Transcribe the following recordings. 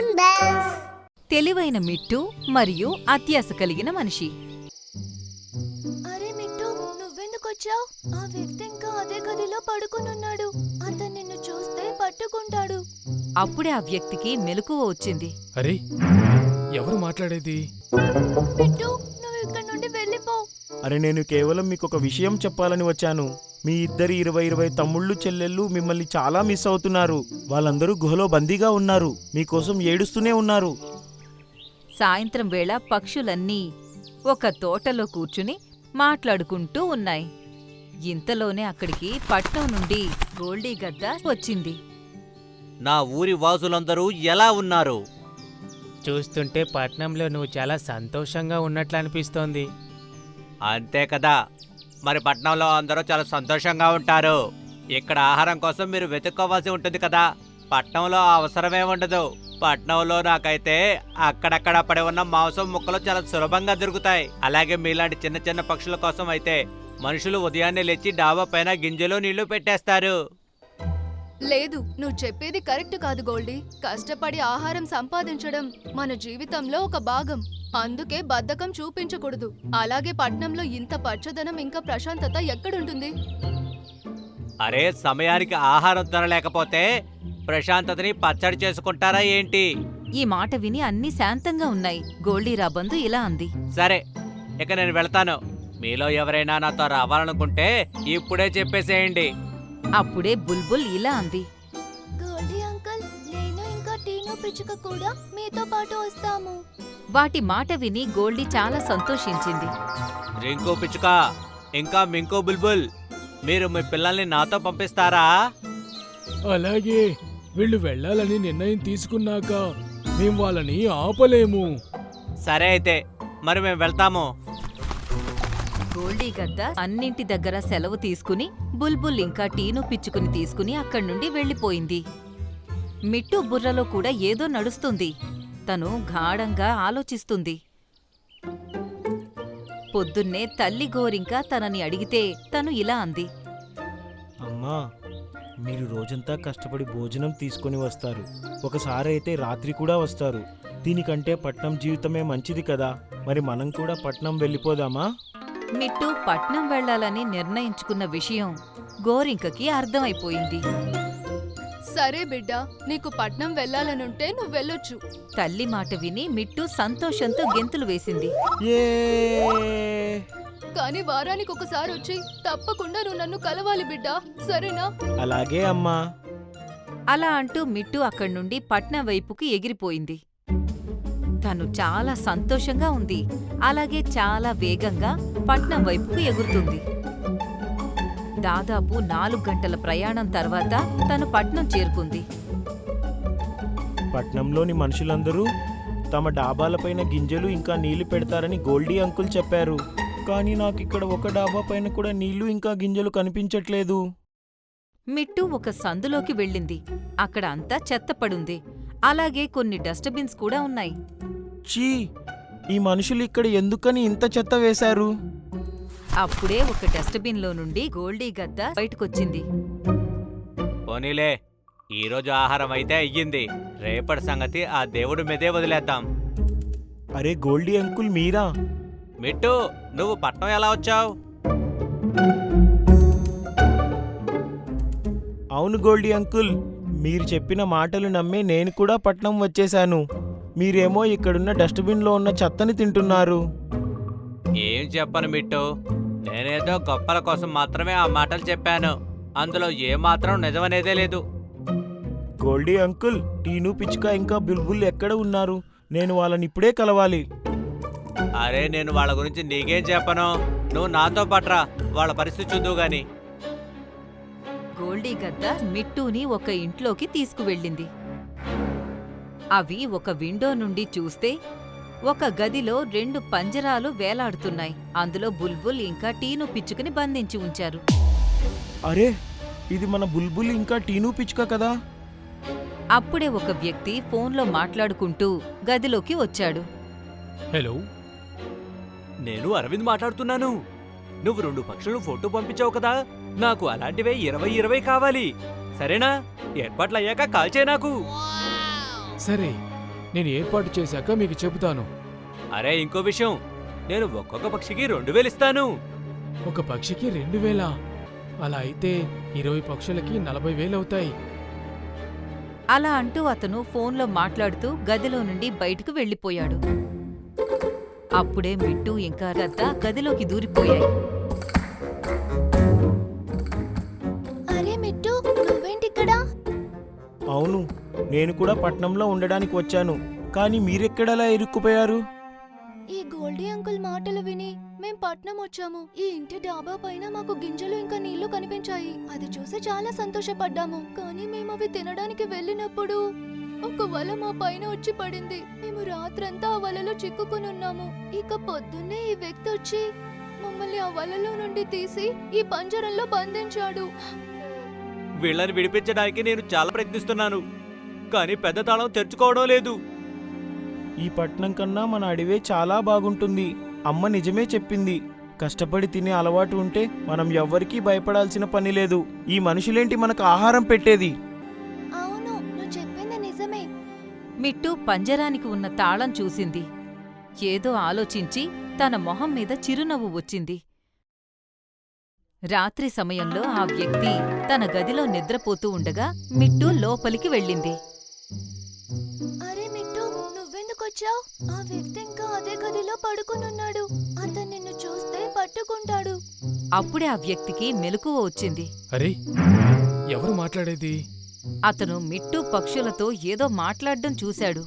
Toon bells తెలివైన మిట్టు మరియు అత్యాస కలిగిన మనిషి. అరే మిట్టు నువ్వెందుకొచ్చావు ఆ వ్యక్తి ఇంకా అదే గదిలో పడుకునున్నాడు. అతను నిన్ను చూస్తే పట్టుకుంటాడు. అప్పుడే ఆ వ్యక్తికి మెలకువ వచ్చింది. అరే ఎవరు మాట్లాడేది? మిట్టు నువ్వు ఇక్కడ నుండి వెళ్ళిపో. అరే నేను కేవలం మీకు ఒక విషయం చెప్పాలని వచ్చాను. మీ ఇద్దరి ఇరవై ఇరవై తమ్ముళ్ళు చెల్లెళ్ళు మిమ్మల్ని చాలా మిస్ అవుతున్నారు. వాళ్ళందరూ గుహలో బందీగా ఉన్నారు. మీకోసం ఏడుస్తూనే ఉన్నారు. సాయంత్రం వేళ పక్షులన్నీ ఒక తోటలో కూర్చుని మాట్లాడుకుంటూ ఉన్నాయి. ఇంతలోనే అక్కడికి పట్నం నుండి గోల్డీ గద్ద వచ్చింది. నా ఊరి వాసులందరూ ఎలా ఉన్నారు? చూస్తుంటే పట్నంలో నువ్వు చాలా సంతోషంగా ఉన్నట్లు అనిపిస్తోంది అంతే కదా. మరి పట్నంలో అందరూ చాలా సంతోషంగా ఉంటారు. ఇక్కడ ఆహారం కోసం మీరు వెతుక్కోవాల్సి ఉంటుంది కదా. పట్నంలో అవసరమే ఉండదు. పట్నంలో నాకైతే అక్కడక్కడ పడి ఉన్న మాంసం ముక్కలు చాలా సులభంగా దొరుకుతాయి. అలాగే మీలాంటి చిన్న చిన్న పక్షుల కోసం అయితే మనుషులు ఉదయాన్నే లేచి డాబా పైన గింజలు నీళ్ళు పెట్టేస్తారు. లేదు నువ్వు చెప్పేది కరెక్ట్ కాదు గోల్డీ. కష్టపడి ఆహారం సంపాదించడం మన జీవితంలో ఒక భాగం. అందుకే బద్ధకం చూపించకూడదు. అలాగే పట్నంలో ఇంత పచ్చదనం ఇంకా ప్రశాంతత ఎక్కడుంటుంది? అరే సమయానికి ఆహారం తినలేకపోతే ప్రశాంతతని పచ్చడి చేసుకుంటారా ఏంటి? ఈ మాట విని అన్నీ శాంతంగా ఉన్నాయి. గోల్డీ రాబందు ఇలా అంది. సరే ఇక నేను వెళ్తాను. మీలో ఎవరైనా నాతో రావాలనుకుంటే ఇప్పుడే చెప్పేసేయండి. అప్పుడే బుల్బుల్ ఇలా అంది. గోల్డీ అంకల్ నేను ఇంకా టీను పిచ్చుక కూడా మీతో పాటు వస్తాము. వాటి మాట విని గోల్డీ చాలా సంతోషించింది. రింకు పిచ్చుక ఇంకా మింకు బుల్బుల్ మీరు మీ పిల్లల్ని నాతో పంపిస్తారా? అలాగే వీళ్ళు వెళ్ళాలని నిర్ణయం తీసుకున్నాక మేం వాళ్ళని ఆపలేము. సరే అయితే మరి మేము వెళ్తాము. గోల్డీ గద్ద అన్నింటి దగ్గర సెలవు తీసుకుని బుల్బుల్ ఇంకా టీను పిచ్చుకుని తీసుకుని అక్కడి నుండి వెళ్ళిపోయింది. మిట్టు బుర్రలో కూడా ఏదో నడుస్తుంది. తను గాఢంగా ఆలోచిస్తుంది. పొద్దున్నే తల్లి గోరింక తనని అడిగితే తను ఇలా అంది. అమ్మా మీరు రోజంతా కష్టపడి భోజనం తీసుకొని వస్తారు. ఒకసారి అయితే రాత్రి కూడా వస్తారు. దీనికంటే పట్నం జీవితమే మంచిది కదా. మరి మనం కూడా పట్నం వెళ్ళిపోదామా? మిట్టు పట్నం వెళ్ళాలని నిర్ణయించుకున్న విషయం గోరింకకి అర్థమైపోయింది. సరే బిడ్డ నీకు పట్నం వెళ్ళాలనుంటే నువ్వు వెళ్ళొచ్చు. తల్లి మాట విని మిట్టు సంతోషంతో గెంతులు వేసింది. కానీ వారానికి ఒకసారి వచ్చి తప్పకుండా నువ్వు నన్ను కలవాలి బిడ్డ సరేనా? అలాగే అమ్మా. అలా అంటూ మిట్టు అక్కడి నుండి పట్నం వైపుకి ఎగిరిపోయింది. తను చాలా సంతోషంగా ఉంది. అలాగే చాలా వేగంగా పట్నం వైపుకు ఎగురుతుంది. దాదాపు నాలుగు గంటల ప్రయాణం తర్వాత తను పట్నం చేరుకుంది. పట్నంలోని మనుషులందరూ తమ డాబాలపైన గింజలు ఇంకా నీళ్ళు పెడతారని గోల్డీ అంకుల్ చెప్పారు. కానీ నాకు ఇక్కడ ఒక డాబా పైన కూడా నీళ్ళు ఇంకా గింజలు కనిపించట్లేదు. మిట్టు ఒక సందులోకి వెళ్ళింది. అక్కడ అంతా చెత్త పడుంది అలాగే కొన్ని డస్ట్బిన్స్ కూడా ఉన్నాయి. చీ ఈ మనుషులు ఇక్కడ ఎందుకని ఇంత చెత్త వేశారు? అప్పుడే ఒక డస్ట్బిన్లో నుండి గోల్డీ గద్ద బయటకొచ్చింది. పోనీలే ఈరోజు ఆహారం అయితే అయ్యింది. రేపటి సంగతి ఆ దేవుడి మీదే వదిలేద్దాం. అరే గోల్డీ అంకుల్ మీరా? మిట్టు నువ్వు పట్నం ఎలా వచ్చావు? అవును గోల్డీ అంకుల్ మీరు చెప్పిన మాటలు నమ్మి నేను కూడా పట్నం వచ్చేశాను. మీరేమో ఇక్కడున్న డస్ట్బిన్లో ఉన్న చెత్తని తింటున్నారు. ఏం చెప్పను మిట్టు. నేనేదో గొప్పల కోసం మాత్రమే ఆ మాటలు చెప్పాను. అందులో ఏ మాత్రం నిజమనేదే లేదు. గోల్డీ అంకుల్ టీను పిచ్చుక ఇంకా బుల్బుల్ ఎక్కడ ఉన్నారు? నేను వాళ్ళని ఇప్పుడే కలవాలి. అరే నేను వాళ్ళ గురించి నీకేం చెప్పను? నువ్వు నాతో పట్రా. వాళ్ళ పరిస్థితి చూద్దు గాని. గోల్డీ గద్ద మిట్టూని ఒక ఇంట్లోకి తీసుకువెళ్ళింది. అవి ఒక విండో నుండి చూస్తే ఒక గదిలో రెండు పంజరాలు వేలాడుతున్నాయి. అందులో బుల్బుల్ ఇంకా టీను పిచ్చుకుని బంధించి ఉంచారు. అరే ఇది మన బుల్బుల్ ఇంకా టీను పిచ్చుక కదా? అప్పుడే ఒక వ్యక్తి ఫోన్లో మాట్లాడుకుంటూ గదిలోకి వచ్చాడు. హలో నేను అరవింద్ మాట్లాడుతున్నాను. నువ్వు రెండు పక్షులు ఫోటో పంపించావు కదా? నాకు అలాంటివే ఇరవై ఇరవై కావాలి. సరేనా? ఏర్పాట్లు అయ్యాక కాల్ చేయి నాకు. సరే నేను ఏర్పాటు చేశాక మీకు చెబుతాను. అరే ఇంకో విషయం. నేను ఒక్కొక్క పక్షికి రెండు వేలు ఇస్తాను. ఒక పక్షికి రెండు వేల? అలా అయితే ఇరవై పక్షులకి నలభై వేలవుతాయి అలా అంటూ అతను ఫోన్లో మాట్లాడుతూ గదిలో నుండి బయటకు వెళ్ళిపోయాడు. అప్పుడే మిట్టు ఇంకా గద్ద గదిలోకి దూరిపోయాయి. అవును నేను కూడా పట్నంలో ఉండడానికి వచ్చాను. కానీ మీరెక్కడలా ఇరుక్కుపోయారు? ఈ గోల్డీ అంకుల్ మాటలు విని మేం పట్నం వచ్చాము. ఈ ఇంటి డాబా పైన మాకు గింజలు ఇంకా నీళ్ళు కనిపించాయి. అది చూసి చాలా సంతోషపడ్డాము. కానీ మేము అవి తినడానికి వెళ్ళినప్పుడు ఒక వల మా పైన వచ్చి పడింది. మేము రాత్రంతా ఆ వలలో చిక్కుకుని ఉన్నాము. ఇక పొద్దున్నే ఈ వ్యక్తి వచ్చి మమ్మల్ని ఆ వలలో నుండి తీసి ఈ పంజరంలో బంధించాడు. వీళ్ళని విడిపించడానికి నేను చాలా ప్రయత్నిస్తున్నాను కానీ పెద్ద తాళం తెరుచుకోవడం లేదు. ఈ పట్నం కన్నా మన అడవే చాలా బాగుంటుంది అమ్మ నిజమే చెప్పింది. కష్టపడి తినే అలవాటు ఉంటే మనం ఎవ్వరికీ భయపడాల్సిన పని లేదు. ఈ మనుషులేంటి మనకు ఆహారం పెట్టేది? అవును నువ్వు చెప్పింది నిజమే. మిట్టు పంజరానికి ఉన్న తాళం చూసింది. ఏదో ఆలోచించి తన మొహం మీద చిరునవ్వు వచ్చింది. రాత్రి సమయంలో ఆ వ్యక్తి తన గదిలో నిద్రపోతూ ఉండగా మిట్టు లోపలికి వెళ్ళింది. అరే మిట్టు నువ్వెందుకు వచ్చావు? ఆ వ్యక్తి ఇంకా అదే గదిలో పడుకునున్నాడు. అతను నిన్ను చూస్తే పట్టుకుంటాడు. అప్పుడే ఆ వ్యక్తికి మెలకువ వచ్చింది. అరే ఎవరు మాట్లాడేది? అతను మిట్టు పక్షులతో ఏదో మాట్లాడడం చూశాడు.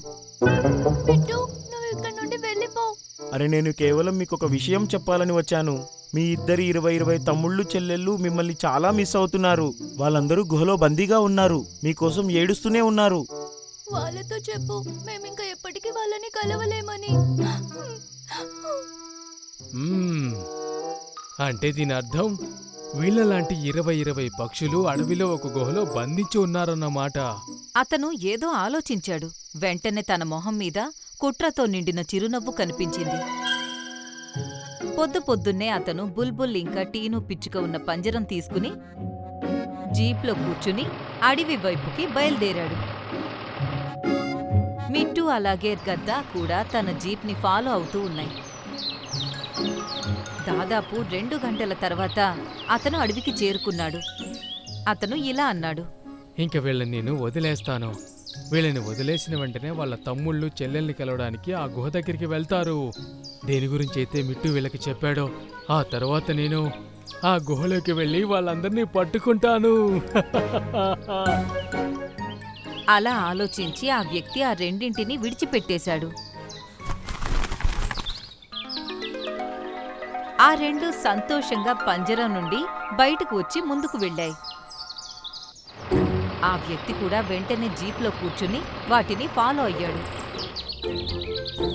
మిట్టు నువ్వు ఇక్కడ నుండి వెళ్ళిపో. అరే నేను కేవలం మీకు ఒక విషయం చెప్పాలని వచ్చాను. మీ ఇద్దరి ఇరవై ఇరవై తమ్ముళ్ళు చెల్లెళ్ళు మిమ్మల్ని చాలా మిస్ అవుతున్నారు. వాళ్ళందరూ గుహలో బందీగా ఉన్నారు. మీకోసం ఏడుస్తూనే ఉన్నారు. వాళ్ళతో చెప్పు. మేమింకా ఎప్పటికీ వాళ్ళని కలవలేమని. మ్మ్. అంటే దీని అర్థం? వీళ్ళలాంటి ఇరవై ఇరవై పక్షులు అడవిలో ఒక గుహలో బంధించి ఉన్నారన్నమాట. అతను ఏదో ఆలోచించాడు. వెంటనే తన మొహం మీద కుట్రతో నిండిన చిరునవ్వు కనిపించింది. పొద్దు పొద్దున్నే అతను బుల్బుల్ ఇంకా టీను పిచ్చుక ఉన్న పంజరం తీసుకుని జీప్లో కూర్చుని అడవి వైపుకి బయలుదేరాడు. మిట్టు అలాగే గద్ద కూడా తన జీప్ని ఫాలో అవుతూ ఉన్నాయి. దాదాపు రెండు గంటల తర్వాత అతను అడవికి చేరుకున్నాడు. అతను ఇలా అన్నాడు. ఇంక వీళ్ళని నేను వదిలేస్తాను. వీళ్ళని వదిలేసిన వెంటనే వాళ్ళ తమ్ముళ్ళు చెల్లెల్ని కలవడానికి ఆ గుహ దగ్గరికి వెళ్తారు. దేని గురించి అయితే మిట్టు వీళ్ళకి చెప్పాడో ఆ తర్వాత నేను ఆ గుహలోకి వెళ్ళి వాళ్ళందరినీ పట్టుకుంటాను. అలా ఆలోచించి ఆ వ్యక్తి ఆ రెండింటిని విడిచిపెట్టేశాడు. ఆ రెండు సంతోషంగా పంజరం నుండి బయటకు వచ్చి ముందుకు వెళ్ళాయి. ఆ వ్యక్తి కూడా వెంటనే జీప్లో కూర్చుని వాటిని ఫాలో అయ్యాడు.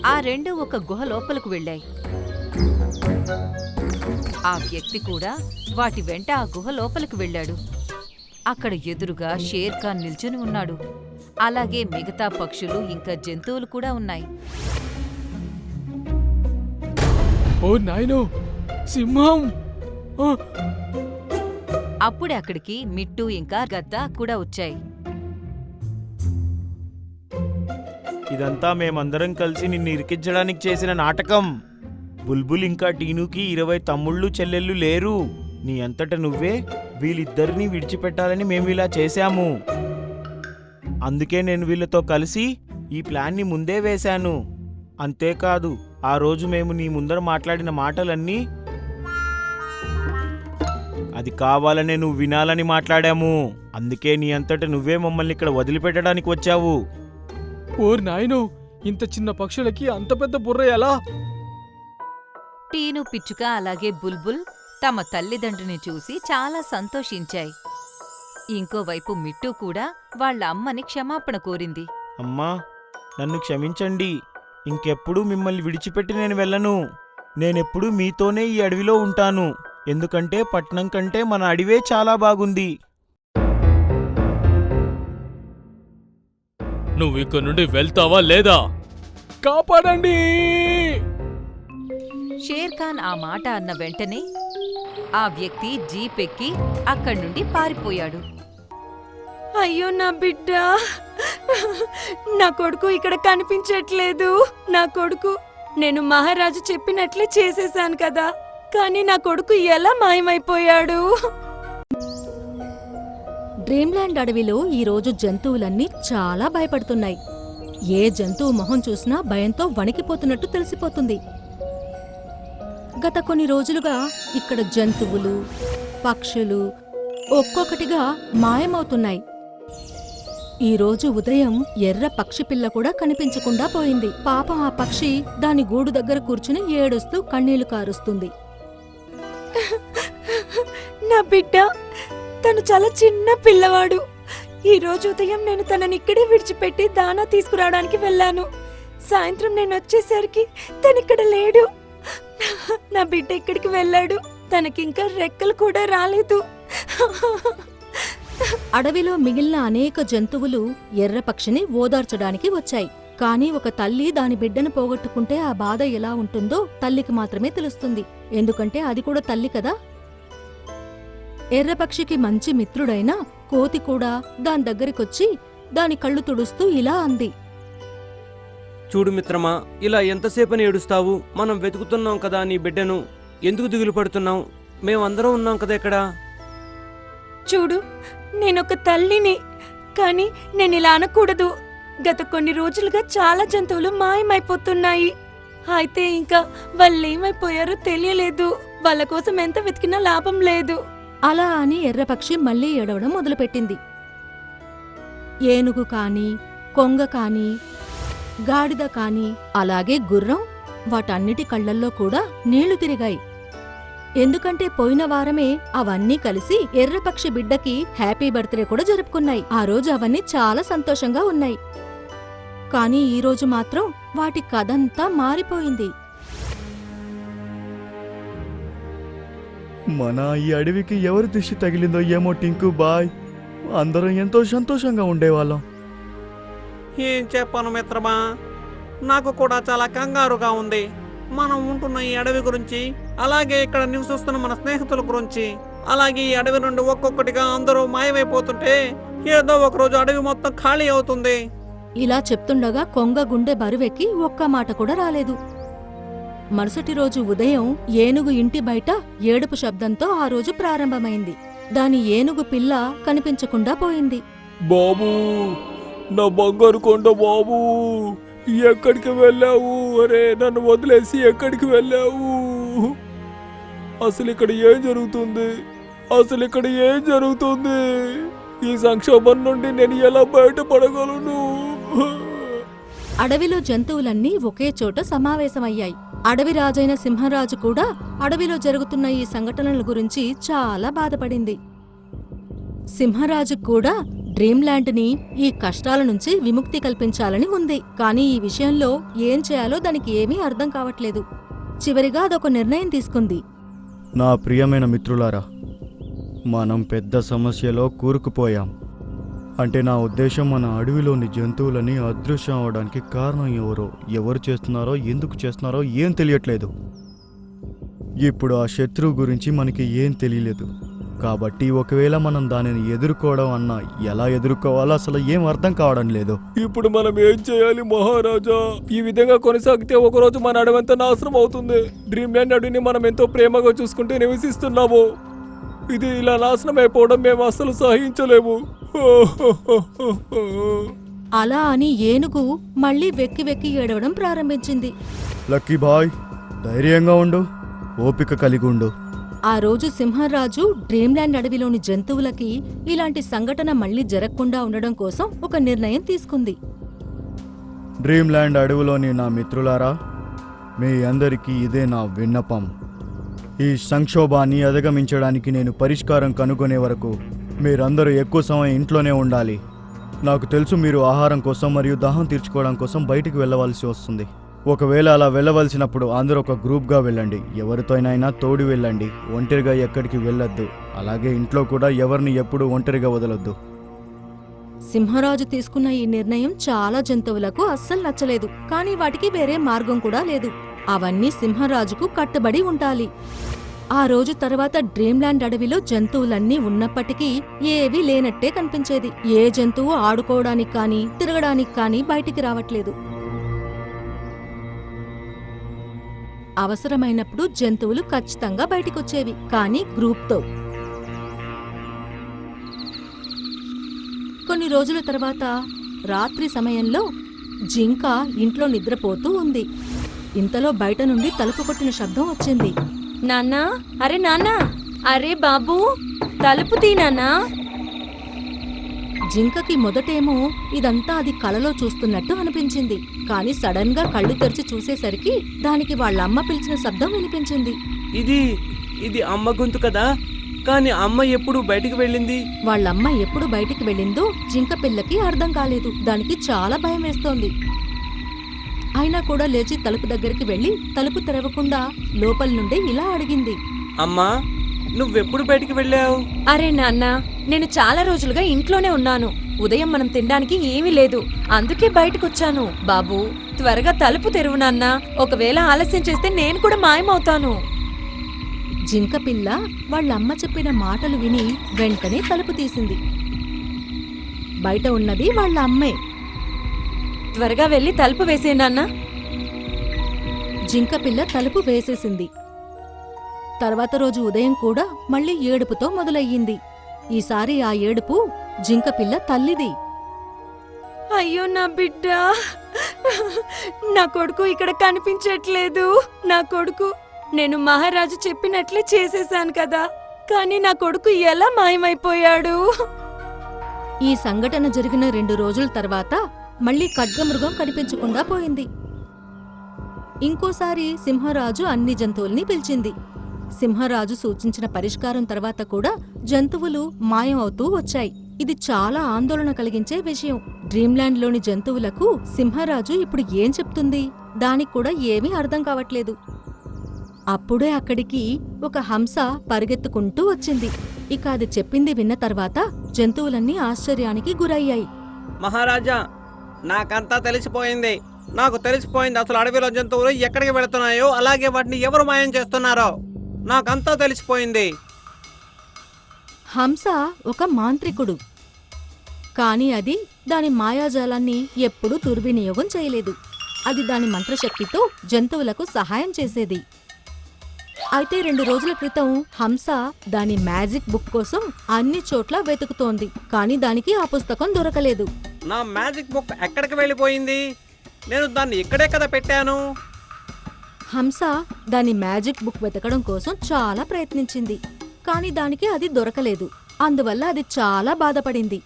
ఆ రెండు ఒక గుహ లోపలకు వెళ్ళాయి. ఆ వ్యక్తి కూడా వాటి వెంట ఆ గుహ లోపలికి వెళ్ళాడు. అక్కడ ఎదురుగా షేర్ ఖాన్ నిల్చుని ఉన్నాడు. అలాగే మిగతా పక్షులు ఇంకా జంతువులు కూడా ఉన్నాయి. ఓ నాయనో సింహం! అప్పుడే అక్కడికి మిట్టు ఇంకా గద్ద కూడా వచ్చాయి. ఇదంతా మేమందరం కలిసి నిన్ను ఇరికించడానికి చేసిన నాటకం. బుల్బుల్ ఇంకా టీనుకి ఇరవై తమ్ముళ్ళు చెల్లెళ్ళు లేరు. నీ అంతట నువ్వే వీళ్ళిద్దరినీ విడిచిపెట్టాలని మేము ఇలా చేశాము. అందుకే నేను వీళ్ళతో కలిసి ఈ ప్లాన్ని ముందే వేశాను. అంతేకాదు ఆ రోజు మేము నీ ముందర మాట్లాడిన మాటలన్నీ అది కావాలనే నువ్వు వినాలని మాట్లాడాము. అందుకే నీ అంతట నువ్వే మమ్మల్ని ఇక్కడ వదిలిపెట్టడానికి వచ్చావు. ఓర్ నాయనో ఇంత చిన్న పక్షులకి అంత పెద్ద బుర్ర ఎలా? టీను పిచ్చుక అలాగే బుల్బుల్ తమ తల్లిదండ్రిని చూసి చాలా సంతోషించాయి. ఇంకోవైపు మిట్టు కూడా వాళ్ళ అమ్మని క్షమాపణ కోరింది. అమ్మా నన్ను క్షమించండి. ఇంకెప్పుడు మిమ్మల్ని విడిచిపెట్టి నేను వెళ్ళను. నేనెప్పుడు మీతోనే ఈ అడవిలో ఉంటాను. ఎందుకంటే పట్నం కంటే మన అడవే చాలా బాగుంది. నువ్వు ఇక్కడ నుండి వెళ్తావా లేదా? కాపాడండి! షేర్ ఖాన్ ఆ మాట అన్న వెంటనే ఆ వ్యక్తి జీప్ ఎక్కి అక్కడి నుండి పారిపోయాడు. అయ్యో నా బిడ్డ! నా కొడుకు ఇక్కడ కనిపించట్లేదు. నా కొడుకు నేను మహారాజు చెప్పినట్లే చేసేశాను కదా. కానీ నా కొడుకు ఎలా మాయమైపోయాడు? డ్రీమ్లాండ్ అడవిలో ఈరోజు జంతువులన్నీ చాలా భయపడుతున్నాయి. ఏ జంతువు మొహం చూసినా భయంతో వణికిపోతున్నట్టు తెలిసిపోతుంది. గత కొన్ని రోజులుగా ఇక్కడ జంతువులు పక్షులు ఒక్కొక్కటిగా మాయమవుతున్నాయి. ఈ రోజు ఉదయం ఎర్ర పక్షి పిల్ల కూడా కనిపించకుండా పోయింది. పాపం ఆ పక్షి దాని గూడు దగ్గర కూర్చుని ఏడుస్తూ కన్నీళ్ళు కారుస్తుంది. నా బిడ్డ తను చాలా చిన్న పిల్లవాడు. ఈ రోజు ఉదయం నేను తనని ఇక్కడే విడిచిపెట్టి దానా తీసుకురావడానికి వెళ్ళాను. సాయంత్రం నేను వచ్చేసరికి తనిక్కడ లేడు. నా బిడ్డ ఇక్కడికి వెళ్ళాడు. తనకింకా రెక్కలు కూడా రాలేదు. అడవిలో మిగిలిన అనేక జంతువులు ఎర్రపక్షిని ఓదార్చడానికి వచ్చాయి. కానీ ఒక తల్లి దాని బిడ్డను పోగొట్టుకుంటే ఆ బాధ ఎలా ఉంటుందో తల్లికి మాత్రమే తెలుస్తుంది. ఎందుకంటే అది కూడా తల్లి కదా. ఎర్రపక్షికి మంచి మిత్రుడైన కోతి కూడా దాని దగ్గరికొచ్చి దాని కళ్ళు తుడుస్తూ ఇలా అంది. చూడు మిత్రమా ఇలా ఎంతసేపని ఏడుస్తావు? మనం వెతుకుతున్నాం కదా నీ బిడ్డను. ఎందుకు దిగులు పడుతున్నావు? మేమందరం ఉన్నాం కదా ఇక్కడ. చూడు నేనొక తల్లిని కానీ నేను ఇలా అనకూడదు. గత కొన్ని రోజులుగా చాలా జంతువులు మాయమైపోతున్నాయి. అయితే ఇంకా వాళ్ళేమైపోయారో తెలియలేదు. వాళ్ళ కోసం ఎంత వెతికినా లాభం లేదు. అలా అని ఎర్రపక్షి మళ్ళీ ఏడవడం మొదలుపెట్టింది. ఏనుగు కాని కొంగ కాని గాడిద కాని అలాగే గుర్రం వాటన్నిటి కళ్ళల్లో కూడా నీళ్ళు తిరిగాయి. ఎందుకంటే పోయిన వారమే అవన్నీ కలిసి ఎర్రపక్షి బిడ్డకి హ్యాపీ బర్త్డే కూడా జరుపుకున్నాయి. ఆ రోజు అవన్నీ చాలా సంతోషంగా ఉన్నాయి. కానీ ఈ రోజు మాత్రం వాటి కథంతా మారిపోయింది. మన ఈ అడవికి ఎవరి దృష్టి తగిలిందో ఏమో టింకు బాయ్. అందరం ఎంతో సంతోషంగా ఉండేవాళ్ళం. ఏం చెప్పను మిత్రమా? నాకు కూడా చాలా కంగారుగా ఉంది. మనం ఉంటున్న ఈ అడవి గురించి అలాగే ఇక్కడ నివసిస్తున్న మన స్నేహితుల గురించి అలాగే ఈ అడవి నుండి ఒక్కొక్కటిగా అందరూ మాయమైపోతుంటే ఏదో ఒక రోజు అడవి మొత్తం ఖాళీ అవుతుంది. ఇలా చెప్తుండగా కొంగ గుండె బరువెక్కి ఒక్క మాట కూడా రాలేదు. మరుసటి రోజు ఉదయం ఏనుగు ఇంటి బయట ఏడుపు శబ్దంతో ఆ రోజు ప్రారంభమైంది. దాని ఏనుగు పిల్ల కనిపించకుండా పోయింది. బాబూ నా బంగారు కొండ బాబూ ఎక్కడికి వెళ్ళావు? అరే నన్ను వదిలేసి ఎక్కడికి వెళ్ళావు? అసలు ఇక్కడ ఏం జరుగుతుంది? అసలు ఇక్కడ ఏం జరుగుతుంది? ఈ సంక్షోభం నుండి నేను ఎలా బయటపడగలను? అడవిలో జంతువులన్నీ ఒకే చోట సమావేశమయ్యాయి. అడవి రాజైన సింహరాజు కూడా అడవిలో జరుగుతున్న ఈ సంఘటనల గురించి చాలా బాధపడింది. సింహరాజు కూడా డ్రీమ్ల్యాండ్ని ఈ కష్టాల నుంచి విముక్తి కల్పించాలని ఉంది. కానీ ఈ విషయంలో ఏం చేయాలో దానికి ఏమీ అర్థం కావట్లేదు. చివరిగా అదొక నిర్ణయం తీసుకుంది. నా ప్రియమైన మిత్రులారా మనం పెద్ద సమస్యలో కూరుకుపోయాం. అంటే నా ఉద్దేశం మన అడవిలోని జంతువులని అదృశ్యం అవడానికి కారణం ఎవరో? ఎవరు చేస్తున్నారో? ఎందుకు చేస్తున్నారో ఏం తెలియట్లేదు. ఇప్పుడు ఆ శత్రువు గురించి మనకి ఏం తెలియలేదు. కాబట్టి ఒకవేళ మనం దానిని ఎదుర్కోవడం అన్నా ఎలా ఎదుర్కోవాలో అసలు ఏం అర్థం కావడం లేదు. ఇప్పుడు మనం ఏం చేయాలి మహారాజా? ఈ విధంగా కొనసాగితే ఒకరోజు మన అడవంతా నాశనం అవుతుంది. డ్రీమ్ ల్యాండ్ అడవిని మనం ఎంతో ప్రేమగా చూసుకుంటూ నివసిస్తున్నాము. ఇది ఇలా నాశనం అయిపోవడం మేము అస్సలు సహించలేము. అలా అని ఏనుగు మళ్ళీ వెక్కి వెక్కి ఏడవడం ప్రారంభించింది. లక్కీ బాయ్ ధైర్యంగా ఉండు ఓపిక కలిగి ఉండు. ఆ రోజు సింహరాజు డ్రీమ్ల్యాండ్ అడవిలోని జంతువులకి ఇలాంటి సంఘటన మళ్ళీ జరగకుండా ఉండడం కోసం ఒక నిర్ణయం తీసుకుంది. డ్రీమ్ ల్యాండ్ అడవిలోని నా మిత్రులారా మీ అందరికీ ఇదే నా విన్నపం. ఈ సంక్షోభాన్ని అధిగమించడానికి నేను పరిష్కారం కనుగొనే వరకు మీరందరూ ఎక్కువ సమయం ఇంట్లోనే ఉండాలి. నాకు తెలుసు మీరు ఆహారం కోసం మరియు దాహం తీర్చుకోవడం కోసం బయటికి వెళ్ళవలసి వస్తుంది. ఒకవేళ అలా వెళ్ళవలసినప్పుడు అందరూ ఒక గ్రూప్గా వెళ్ళండి. ఎవరితోనైనా తోడు వెళ్ళండి. ఒంటరిగా ఎక్కడికి వెళ్ళొద్దు. అలాగే ఇంట్లో కూడా ఎవరిని ఎప్పుడు ఒంటరిగా వదలొద్దు. సింహరాజు తీసుకున్న ఈ నిర్ణయం చాలా జంతువులకు అస్సలు నచ్చలేదు. కానీ వాటికి వేరే మార్గం కూడా లేదు. అవన్నీ సింహరాజుకు కట్టుబడి ఉండాలి. ఆ రోజు తర్వాత డ్రీమ్లాండ్ అడవిలో జంతువులన్నీ ఉన్నప్పటికీ ఏవీ లేనట్టే కనిపించేది. ఏ జంతువు ఆడుకోవడానికి కానీ తిరగడానికి కానీ బయటికి రావట్లేదు. అవసరమైనప్పుడు జంతువులు ఖచ్చితంగా బయటికొచ్చేవి కానీ గ్రూప్తో. కొన్ని రోజుల తర్వాత రాత్రి సమయంలో జింక ఇంట్లో నిద్రపోతూ ఉంది. ఇంతలో బయట నుండి తలుపు కొట్టిన శబ్దం వచ్చింది. నాన్నా అరే నాన్నా అరే బాబూ తలుపు తీ నాన్నా. జింకకి మొదటేమో ఇదంతా అది కలలో చూస్తున్నట్టు అనిపించింది. కానీ సడన్గా కళ్ళు తెరిచి చూసేసరికి దానికి వాళ్ళమ్మ పిలిచిన శబ్దం వినిపించింది. ఇది ఇది అమ్మ గొంతు కదా? కానీ అమ్మ ఎప్పుడు బయటికి వెళ్ళింది? వాళ్ళమ్మ ఎప్పుడు బయటికి వెళ్ళిందో జింక పిల్లకి అర్థం కాలేదు. దానికి చాలా భయం వేస్తోంది. అయినా కూడా లేచి తలుపు దగ్గరికి వెళ్ళి తలుపు తెరవకుండా లోపల నుండి ఇలా అడిగింది. అమ్మా నువ్వెప్పుడు బయటికి వెళ్ళావు? అరే నాన్న నేను చాలా రోజులుగా ఇంట్లోనే ఉన్నాను. ఉదయం మనం తినడానికి ఏమీ లేదు. అందుకే బయటకొచ్చాను. బాబూ త్వరగా తలుపు తెరువు నాన్న. ఒకవేళ ఆలస్యం చేస్తే నేను కూడా మాయమవుతాను. జింక పిల్ల వాళ్ళమ్మ చెప్పిన మాటలు విని వెంటనే తలుపు తీసింది. బయట ఉన్నది వాళ్ళ అమ్మే త్వరగా వెళ్ళి తలుపు వేసే నాన్న. జింక పిల్ల తలుపు వేసేసింది. తర్వాత రోజు ఉదయం కూడా మళ్ళీ ఏడుపుతో మొదలయ్యింది. ఈసారి ఆ ఏడుపు జింక పిల్ల తల్లిది. అయ్యో నా బిడ్డ. నా కొడుకు ఇక్కడ కనిపించట్లేదు. నా కొడుకు నేను మహారాజు చెప్పినట్లే చేసేశాను కదా. కానీ నా కొడుకు ఎలా మాయమైపోయాడు? ఈ సంఘటన జరిగిన రెండు రోజుల తర్వాత మళ్ళీ ఖడ్గమృగం కనిపించకుండా పోయింది. ఇంకోసారి సింహరాజు అన్ని జంతువుల్ని పిలిచింది. సింహరాజు సూచించిన పరిష్కారం తర్వాత కూడా జంతువులు మాయం అవుతూ వచ్చాయి. ఇది చాలా ఆందోళన కలిగించే విషయం. డ్రీమ్లాండ్లోని జంతువులకు సింహరాజు ఇప్పుడు ఏం చెప్తుంది? దానికి కూడా ఏమీ అర్థం కావట్లేదు. అప్పుడే అక్కడికి ఒక హంస పరిగెత్తుకుంటూ వచ్చింది. ఇక అది చెప్పింది విన్న తర్వాత జంతువులన్నీ ఆశ్చర్యానికి గురయ్యాయి. మహారాజా నాకంతా తెలిసిపోయింది. నాకు తెలిసిపోయింది అసలు అడవిలో జంతువులు ఎక్కడికి వెళుతున్నాయో అలాగే వాటిని ఎవరు మాయం చేస్తున్నారో. నాకంతా తెలిసిపోయింది. హంస ఒక మాంత్రికుడు. కాని అది దాని మాయాజాలాన్ని ఎప్పుడూ దుర్వినియోగం చేయలేదు. అది దాని మంత్రశక్తితో జంతువులకు సహాయం చేసేది. అయితే రెండు రోజుల క్రితం హంస దాని మ్యాజిక్ బుక్ కోసం అన్ని చోట్ల వెతుకుతోంది. కానీ దానికి ఆ పుస్తకం దొరకలేదు. నా మ్యాజిక్ బుక్ ఎక్కడికి వెళ్ళిపోయింది? నేను దాన్ని ఇక్కడే కదా పెట్టాను. హంస దాని మ్యాజిక్ బుక్ వెతకడం కోసం చాలా ప్రయత్నించింది. కానీ దానికి అది దొరకలేదు. అందువల్ల అది చాలా బాధపడింది.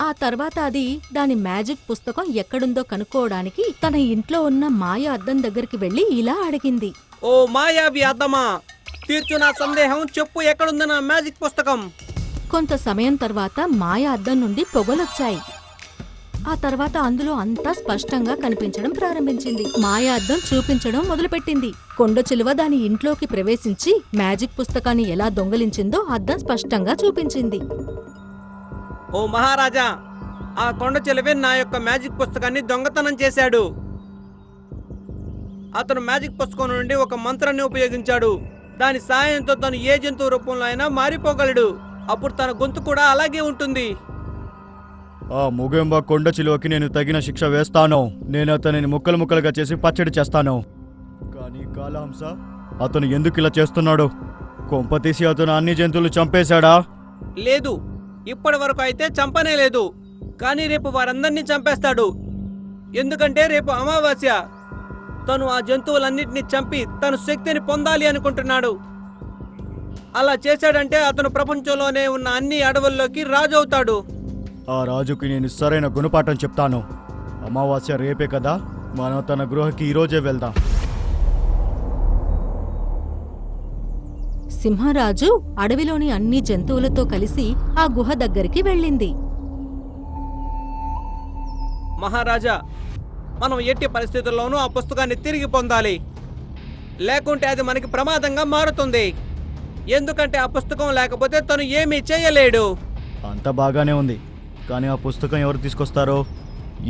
ఆ తర్వాత అది దాని మ్యాజిక్ పుస్తకం ఎక్కడుందో కనుక్కోవడానికి తన ఇంట్లో ఉన్న మాయ అద్దం దగ్గరికి వెళ్ళి ఇలా అడిగింది. ఓ మాయావి అద్దమా తీర్చు నా సందేహం చెప్పు ఎక్కడుంది నా మ్యాజిక్ పుస్తకం? కొంత సమయం తర్వాత మాయ అద్దం నుండి పొగలొచ్చాయి. ఆ తర్వాత అందులో అంతా స్పష్టంగా కనిపించడం ప్రారంభించింది. మాయ అద్దం చూపించడం మొదలుపెట్టింది. కొండ చిలువ దాని ఇంట్లోకి ప్రవేశించి మ్యాజిక్ పుస్తకాన్ని ఎలా దొంగలించిందో అద్దం స్పష్టంగా చూపించింది. ఓ మహారాజా ఆ కొండ చెలివే నా యొక్క మ్యాజిక్ పుస్తకాన్ని దొంగతనం చేశాడు. అతను మ్యాజిక్ పుస్తకం నుండి ఒక మంత్రాన్ని ఉపయోగించాడు. దాని సాయంతో తను ఏ జంతువు రూపంలో అయినా మారిపోగలడు. అప్పుడు తన గొంతు కూడా అలాగే ఉంటుంది. ఆ ముగెంబ కొండ చిలువకి నేను తగిన శిక్ష వేస్తాను. నేను అతనిని ముక్కలు ముక్కలుగా చేసి పచ్చడి చేస్తాను. కానీ కాలహంస అతను ఎందుకు ఇలా చేస్తున్నాడు? కొంపతీసి అతను అన్ని జంతువులు చంపేశాడా? లేదు. ఇప్పటి వరకు అయితే చంపనే లేదు. కానీ రేపు వారందరినీ చంపేస్తాడు. ఎందుకంటే రేపు అమావాస్య. తను ఆ జంతువులన్నిటిని చంపి తన శక్తిని పొందాలి అనుకుంటున్నాడు. అలా చేశాడంటే అతను ప్రపంచంలోనే ఉన్న అన్ని అడవుల్లోకి రాజు అవుతాడు. ఆ రాజుకి నేను సరైన గుణపాఠం చెప్తాను. అమావాస్య రేపే కదా? మనం తన గృహకి ఈరోజే వెళ్దాం. సింహరాజు అడవిలోని అన్ని జంతువులతో కలిసి ఆ గుహ దగ్గరికి వెళ్ళింది. మహారాజా మనం ఎట్టి పరిస్థితుల్లోనూ ఆ పుస్తకాన్ని తిరిగి పొందాలి. లేకుంటే అది మనకి ప్రమాదంగా మారుతుంది. ఎందుకంటే ఆ పుస్తకం లేకపోతే తను ఏమీ చేయలేడు. అంత బాగానే ఉంది. కానీ ఆ పుస్తకం ఎవరు తీసుకొస్తారో?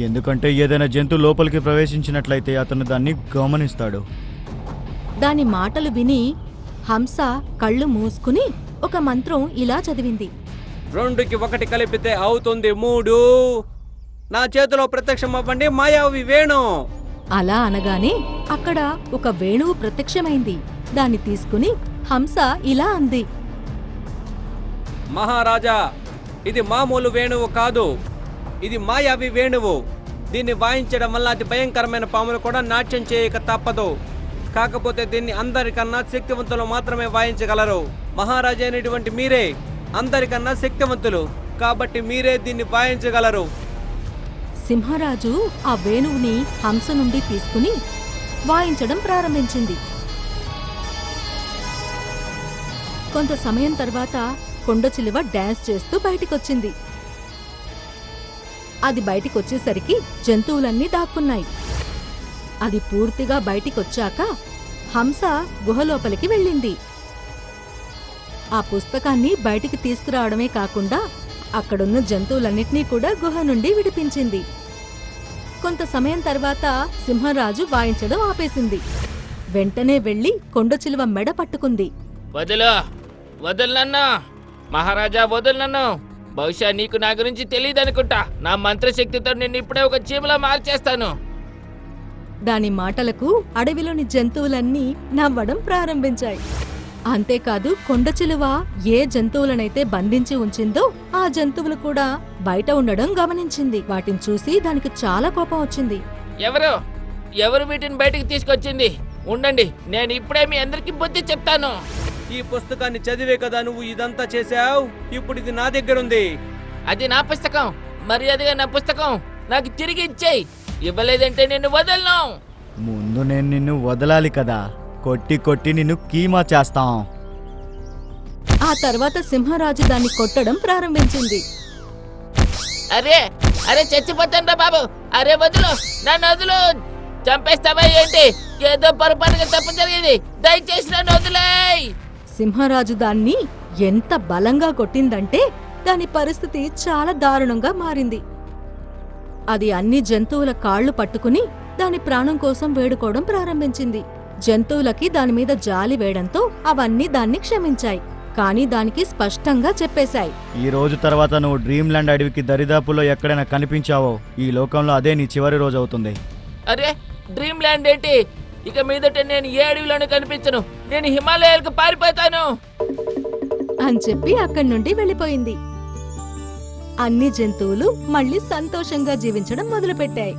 ఎందుకంటే ఏదైనా జంతువు లోపలికి ప్రవేశించినట్లయితే అతను దాన్ని గమనిస్తాడు. దాని మాటలు విని హంస కళ్ళు మూసుకుని ఒక మంత్రం ఇలా చదివింది. రెండుకి ఒకటి కలిపితే అవుతుంది మూడు. నా చేతిలో ప్రత్యక్షం అవ్వండి మాయావి వేణు. అలా అనగానే అక్కడ ఒక వేణువు ప్రత్యక్షమైంది. దాన్ని తీసుకుని హంస ఇలా అంది. మహారాజా ఇది మామూలు వేణువు కాదు. ఇది మాయావి వేణువు. దీన్ని వాయించడం వల్ల అతి భయంకరమైన పాములు కూడా నాట్యం చేయక తప్పదు. కాకపోతే దీన్ని అందరికన్నా శక్తివంతులు మాత్రమే వాయించగలరు. మహారాజా అయినటువంటి మీరే అందరికన్నా శక్తివంతులు. కాబట్టి మీరే దీన్ని వాయించగలరు. సింహరాజు ఆ వేణువుని హంస నుండి తీసుకుని వాయించడం ప్రారంభించింది. కొంత సమయం తర్వాత కొండ చిలువ డాన్స్ చేస్తూ బయటికొచ్చింది. అది బయటికొచ్చేసరికి జంతువులన్నీ దాక్కున్నాయి. అది పూర్తిగా బయటికొచ్చాక హంస గుహలోపలికి వెళ్ళింది. ఆ పుస్తకాన్ని బయటికి తీసుకురావడమే కాకుండా అక్కడున్న జంతువులన్నిటినీ కూడా గుహ నుండి విడిపించింది. కొంత సమయం తర్వాత సింహరాజు వాయించడం ఆపేసింది. వెంటనే వెళ్ళి కొండచిలువ మెడ పట్టుకుంది. వదులు వదులు నన్ను. మహారాజా వదులు నన్ను. బహుశా నీకు నా గురించి తెలియదు అనుకుంటా నా మంత్రశక్తితో నిన్ను ఇప్పుడే ఒక చీమలా మార్చేస్తాను. దాని మాటలకు అడవిలోని జంతువులన్నీ నవ్వడం ప్రారంభించాయి. అంతేకాదు కొండచిలువ ఏ జంతువులనైతే బంధించి ఉంచిందో ఆ జంతువులు కూడా బయట ఉండడం గమనించింది. వాటిని చూసి దానికి చాలా కోపం వచ్చింది. ఎవరు? ఎవరు వీటిని బయటికి తీసుకొచ్చింది? ఉండండి నేను ఇప్పుడే మీ అందరికి బుద్ధి చెప్తాను. ఈ పుస్తకాన్ని చదివే కదా నువ్వు ఇదంతా చేశావు? ఇప్పుడు ఇది నా దగ్గర ఉంది. అది నా పుస్తకం. మర్యాదగా నా పుస్తకం నాకు తిరిగి ఇచ్చేయి. ఇవ్వలేదంటే నేను వదలను. ముందు నేను నిన్ను వదలాలి కదా. కొట్టి కొట్టి నిన్ను కీమా చేస్తాం. ఆ తర్వాత సింహరాజు దాన్ని కొట్టడం ప్రారంభించింది. అరే అరే చచ్చిపోతాను బాబు. అరే వదులు నన్ను వదులు. చంపేస్తావా ఏంటి? ఏదో పొరపాటుగా తప్పు జరిగింది. దయచేసి నన్ను వదిలేయ్. సింహరాజు దాన్ని ఎంత బలంగా కొట్టిందంటే దాని పరిస్థితి చాలా దారుణంగా మారింది. అది అన్ని జంతువుల కాళ్ళు పట్టుకుని దాని ప్రాణం కోసం వేడుకోవడం ప్రారంభించింది. జంతువులకి దాని మీద జాలి వేయడంతో అవన్నీ దాన్ని క్షమించాయి. కానీ దానికి స్పష్టంగా చెప్పేశాయి. ఈ రోజు తర్వాత నువ్వు డ్రీమ్ ల్యాండ్ అడవికి దరిదాపుల్లో ఎక్కడైనా కనిపించావో ఈ లోకంలో అదే నీ చివరి రోజు అవుతుంది. అరే డ్రీమ్ ల్యాండ్ ఏంటి? ఇక మీదట నేను ఏ అడవిలోనూ కనిపించను. నేను హిమాలయాలకు పారిపోతాను. అని చెప్పి అక్కడి నుండి వెళ్ళిపోయింది. అన్ని జంతువులు మళ్ళీ సంతోషంగా జీవించడం మొదలుపెట్టాయి.